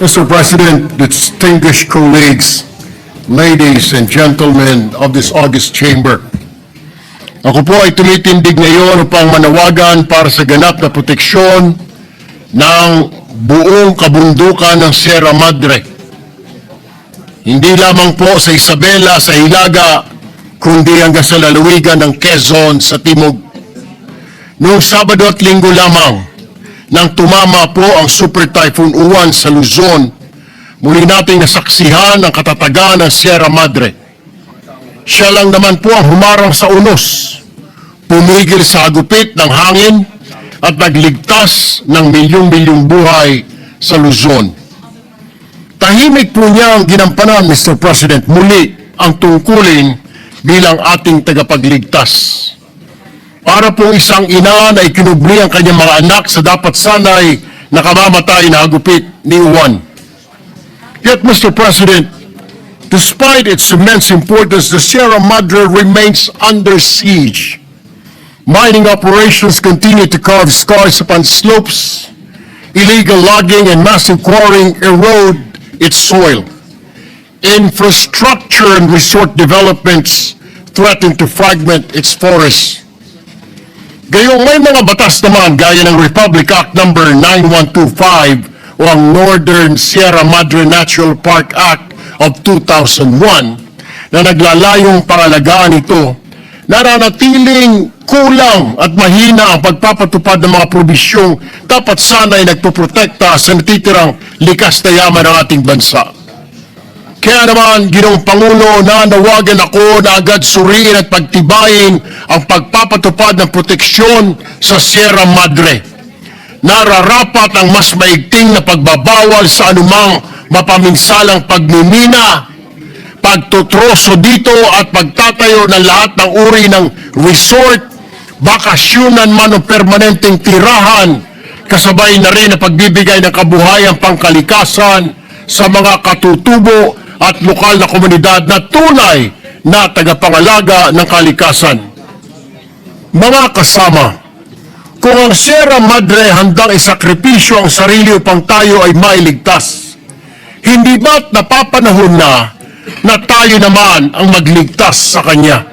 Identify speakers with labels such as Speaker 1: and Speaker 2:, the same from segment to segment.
Speaker 1: Mr. President, distinguished colleagues, ladies and gentlemen of this August chamber. Ako po ay tumitindig ngayon upang manawagan para sa ganap na proteksyon ng buong kabundukan ng Sierra Madre. Hindi lamang po sa Isabela, sa Hilaga, kundi hanggang sa lalawigan ng Quezon sa Timog. Noong Sabado at Linggo lamang, nang tumama po ang Super Typhoon Uwan sa Luzon, muli nating nasaksihan ang katatagan ng Sierra Madre. Siya lang naman po ang humarang sa unos, pumigil sa hagupit ng hangin at nagligtas ng milyong-milyong buhay sa Luzon. Tahimik po niya ang ginampanan, Mr. President, muli ang tungkulin bilang ating tagapagligtas. Para po isang ina na ikinubli ang kanyang mga anak sa dapat sanay nakamamatay na hagupit ni Juan. Yet, Mr. President, despite its immense importance, the Sierra Madre remains under siege. Mining operations continue to carve scars upon slopes. Illegal logging and massive quarrying erode its soil. Infrastructure and resort developments threaten to fragment its forests. Gayong may mga batas naman gaya ng Republic Act Number 9125 o ang Northern Sierra Madre Natural Park Act of 2001 na naglalayong pangalagaan ito, nananatiling kulang at mahina ang pagpapatupad ng mga probisyong dapat sana'y nagpoprotekta sa natitirang likas na yaman ng ating bansa. Kaya naman, Ginong Pangulo, nanawagan ako na agad suriin at pagtibayin ang pagpapatupad ng proteksyon sa Sierra Madre. Nararapat ang mas maigting na pagbabawal sa anumang mapaminsalang pagmimina, pagtutroso dito at pagtatayo ng lahat ng uri ng resort, bakasyunan man o permanenteng tirahan, kasabay na rin ang pagbibigay ng kabuhayang pangkalikasan sa mga katutubo at lokal na komunidad na tunay na tagapangalaga ng kalikasan. Mga kasama, kung ang Sierra Madre handang isakripisyo ang sarili upang tayo ay mailigtas, hindi ba't napapanahon na na tayo naman ang magligtas sa Kanya?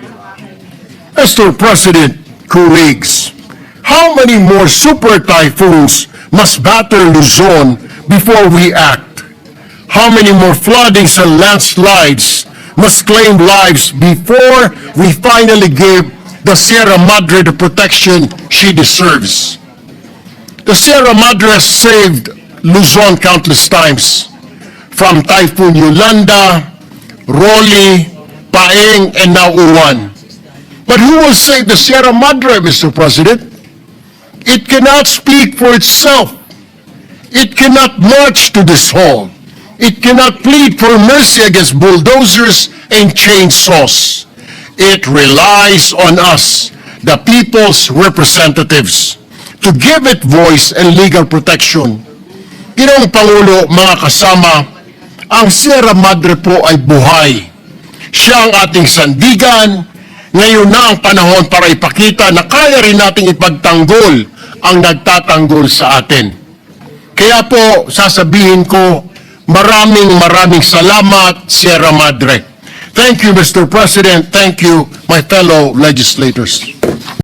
Speaker 1: Mr. President, colleagues, how many more super typhoons must batter Luzon before we act? How many more floodings and landslides must claim lives before we finally give the Sierra Madre the protection she deserves? The Sierra Madre has saved Luzon countless times, from Typhoon Yolanda, Rolly, Paeng, and now Uwan. But who will save the Sierra Madre, Mr. President? It cannot speak for itself. It cannot march to this hall. It cannot plead for mercy against bulldozers and chainsaws. It relies on us, the people's representatives, to give it voice and legal protection. Ginoong Pangulo, mga kasama, ang Sierra Madre po ay buhay. Siya ang ating sandigan. Ngayon na ang panahon para ipakita na kaya rin nating ipagtanggol ang nagtatanggol sa atin. Kaya po, sasabihin ko, maraming maraming salamat, Sierra Madre. Thank you, Mr. President. Thank you, my fellow legislators.